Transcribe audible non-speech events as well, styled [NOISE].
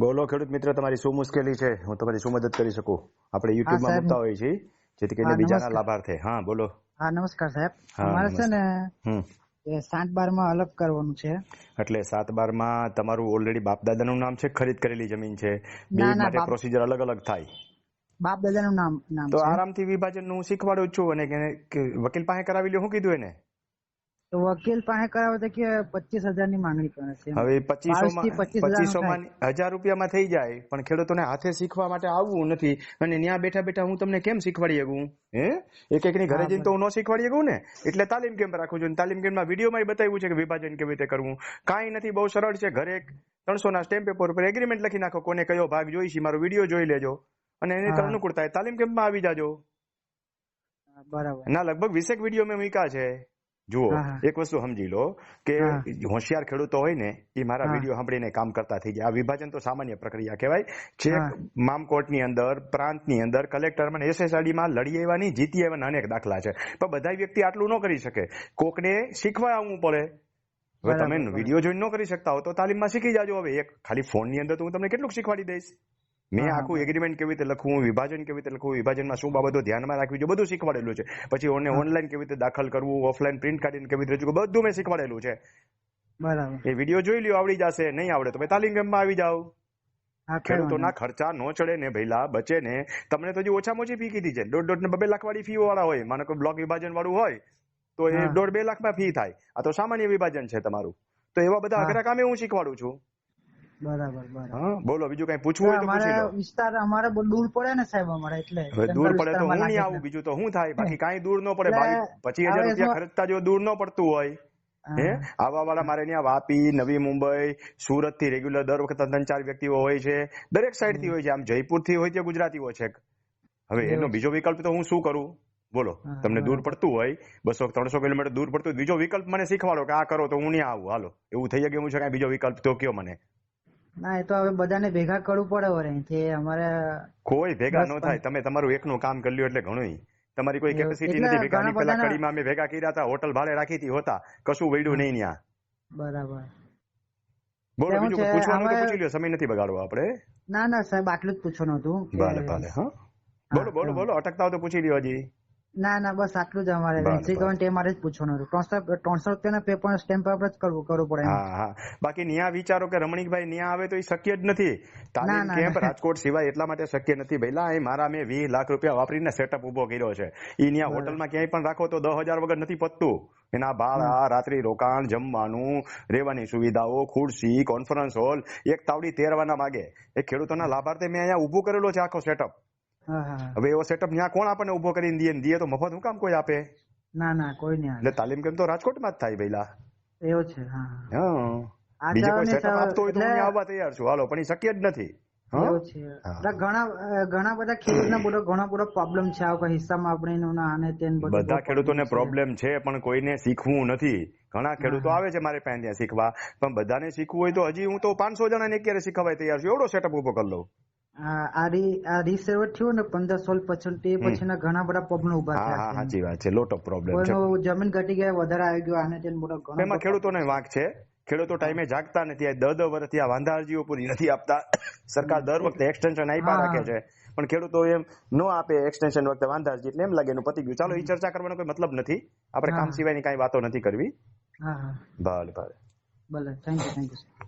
બોલો ખેડૂત મિત્ર તમારી શું મુશ્કેલી છે? હું તમારી શું મદદ કરી શકું? આપણે યુટ્યુબમાં. મૂકતા હોઈએ છીએ જેથી કરીને બીજાના લાભાર્થે. હા બોલો. હા નમસ્કાર સાહેબ. અમારે છે ને સાત બારમાં અલગ કરવાનું છે. એટલે સાત બારમાં તમારું ઓલરેડી બાપ દાદા નું નામ છે ખરીદ કરેલી જમીન છે. બે ના, ના, માટે પ્રોસિજર અલગ અલગ થાય. બાપ દાદાનું નામ નામ તો આરામથી વિભાજન હું શીખવાડું છું અને વકીલ પાસે કરાવી લ્યો હું કીધું એને? તો વકીલ પાસે કરાવે તો કે પચીસ હજારની માંગણી કરે છે હવે પચીસો માં હજાર રૂપિયામાં થઈ જાય પણ ખેડૂતોને હાથે શીખવા માટે આવવું નથી. અને ત્યાં બેઠા બેઠા હું તમને કેમ શીખવાડી શકું? હે? એક એક ની ઘરે જઈને તો હું ન શીખવાડી શકું ને? એટલે તાલીમ કેમ્પ રાખું છું. તાલીમ કેમ્પમાં વિડીયોમાં બતાવ્યું છે કે વિભાજન કેવી રીતે કરવું. કાંઈ નથી બહુ સરળ છે. ઘરે ત્રણસો ના સ્ટેમ્પ પેપર ઉપર એગ્રીમેન્ટ લખી નાખો. કોને કયો ભાગ જોઈ છે મારો વીડિયો જોઈ લેજો. અને એની તમને અનુકૂળ થાય તાલીમ કેમ્પમાં આવી જાજો. બરાબર. ના લગભગ વીસેક વીડિયો મેં મૂક્યા છે. જુઓ. એક વસ્તુ સમજી લો કે. હોશિયાર ખેડૂતો હોય ને એ મારા વીડિયો સાંભળીને કામ કરતા થઈ જાય. આ વિભાજન તો સામાન્ય પ્રક્રિયા કહેવાય. છે મામકોટની અંદર પ્રાંતની અંદર કલેક્ટરમાં એસએસઆરડી માં લડી એવાની જીતી આવ્યા અનેક દાખલા છે. પણ બધા વ્યક્તિ આટલું ન કરી શકે. કોકને શીખવા આવવું પડે. હવે તમે વીડિયો જોઈને ન કરી શકતા હો તો તાલીમમાં શીખી જાજો. હવે એક ખાલી ફોનની અંદર તો હું તમને કેટલું શીખવાડી દઈશ. મેં આખું એગ્રીમેન્ટ કેવી રીતે લખવું વિભાજન કેવી રીતે લખવું વિભાજનમાં શું બાબતો ધ્યાનમાં રાખવી જોઈએ બધું શીખવાડેલું છે. પછી ઓને ઓનલાઈન કેવી રીતે દાખલ કરવું ઓફલાઈન પ્રિન્ટ કાઢીને કેવી રીતે રજૂ બધું મેં શીખવાડેલું છે. બરાબર. એ વીડિયો જોઈ લ્યો આવડી જશે નહીં આવડે તો. તાલીમ કેમ્પમાં આવી જાઓ. ખેડૂતો ના ખેડૂતોના ખર્ચા નો ચડે ને ભઈલા બચે ને. તમને તો હજી ઓછામાં ઓછી ફી કીધી છે. દોઢ દોઢ ને બબે લાખ વાળી ફી વાળા હોય માનો કે બ્લોક વિભાજન વાળું હોય તો એ દોઢ બે લાખમાં ફી થાય. આ તો સામાન્ય વિભાજન છે તમારું. તો એવા બધા. અઘરા કામે હું શીખવાડું છું. બરાબર બરાબર. હા બોલો બીજું કઈ પૂછવું હોય તો પૂછી લો. વિસ્તાર અમારે બહુ દૂર પડે ને સાહેબ અમારે એટલે હવે દૂર પડે તો હું નહીં આવું બીજું તો શું થાય? બાકી [LAUGHS] કાંઈ દૂર ન પડે પચીસ હજાર રૂપિયા ખર્ચતા જો દૂર ન પડતું હોય. હે. આવા વાળા મારે ત્યાં વાપી નવી મુંબઈ સુરતથી રેગ્યુલર દર વખતે ત્રણ ચાર વ્યક્તિઓ હોય છે. દરેક સાઈડથી હોય છે. આમ જયપુરથી હોય છે ગુજરાતીઓ છે. હવે એનો બીજો વિકલ્પ તો હું શું કરું? બોલો તમને દૂર પડતું હોય બસો ત્રણસો કિલોમીટર દૂર પડતું હોય, બીજો વિકલ્પ મને શીખવાડો કે આ કરો તો હું નહીં આવું. હાલો એવું થઈ શકે હું છે કઈ? બીજો વિકલ્પ તો કયો મને? ના એ તો હવે બધાને ભેગા કરવું પડે વરે અહીંથી. અમારે કોઈ ભેગા ન થાય. તમે તમારું એકનું કામ કરી લ્યો એટલે ઘણું તમારી કોઈ. કેપેસિટી નથી. ભેગા ની પેલા કડીમાં અમે ભેગા કર્યા હતા હોટલ ભાડે રાખી હતી હોતા. કશું વૈડું નહીં ત્યાં. બરાબર. બોલો બીજું પૂછવાનું તો પૂછી લ્યો. સમય નથી બગાડવો આપણે. ના ના સાહેબ આટલું જ પૂછવાનું હતું ભલે ભલે હા. બોલો બોલો બોલો અટકતા હોય તો પૂછી લ્યો હજી. ના ના બસ આટલું જ અમારે. એન્ટ્રી તે મારે જ પૂછવાનું હતું. ત્રણસો ત્રણસો રૂપિયાના પેપર સ્ટેમ્પ પર જ કરવું કરવું પડે હા હા. બાકી ન્યા વિચારો કે રમણીકભાઈ ન્યા આવે તો એ શક્ય જ નથી. તાલીમ કેમ્પ રાજકોટ સિવાય એટલા માટે શક્ય નથી. ભઈલા અહીં મારા મેં વીસ લાખ રૂપિયા વાપરીને સેટઅપ ઊભો કર્યો છે. એ ન્યા હોટલમાં ક્યાંય પણ રાખો તો દસ હજાર વગર નથી પતતું. એના ભાડા રાત્રિ રોકાણ જમવાનું રહેવાની સુવિધાઓ ખુરશી કોન્ફરન્સ હોલ એક તાવડી તેરવાના માગે. એ ખેડૂતોના લાભાર્થે મેં અહીંયા ઉભું કરેલો છે આખો સેટઅપ. હવે એવો સેટઅપ ન્યા કોણ આપણને ઊભો કરીને દે ને દે તો મફત હું કામ કોઈ આપે? ના ના કોઈ નહીં એટલે તાલીમ કેમ તો રાજકોટમાં જ થાય ભઈલા. એવો છે હા હા. હા. કોઈ સેટઅપ આપતો હોય તો હું આવવા તૈયાર છું. હાલો પણ એ શક્ય જ નથી. ઘણા ઘણા બધા ખેડૂતના બધો ઘણો બધો પ્રોબ્લેમ છે. આવું હિસ્સામાં આપણે આને તેને બધા બહુ ખેડૂતોને પ્રોબ્લેમ છે પણ કોઈને શીખવું નથી. ઘણા ખેડૂતો આવે છે મારે પાસે ત્યાં શીખવા. પણ બધાને શીખવું હોય તો હજી હું તો પાંચસો જણાને અત્યારે શીખવાય તૈયાર છું. એવડો સેટઅપ ઊભો કરી લઉં આ આ રી- થયું ને પંદર સોળ પછી તે પછીના ઘણા બધા પ્રોબ્લેમ ઊભા થયા હા સાચી વાત છે. લોટ ઓફ પ્રોબ્લેમ છે. જમીન ઘટી ગયા વધારે આવી ગયો આને તેને મોટો ઘણો એમાં ખેડૂતોને વાંક છે. ખેડૂતો ટાઈમે જાગતા નથી. આ દર દર વર્ષથી આ વાંધા અરજીઓ પૂરી નથી આપતા. સરકાર દર વખતે એક્સટેન્શન આપ્યા રાખે છે. પણ ખેડૂતો એમ ન આપે એક્સટેન્શન વખતે વાંધા અરજી એટલે એમ લાગે એનું પતી ગયું. ચાલો એ ચર્ચા કરવાનો કોઈ મતલબ નથી. આપણે કામ. સિવાયની કાંઈ વાતો નથી કરવી. ભલે ભલે. ભલે. Thank you thank you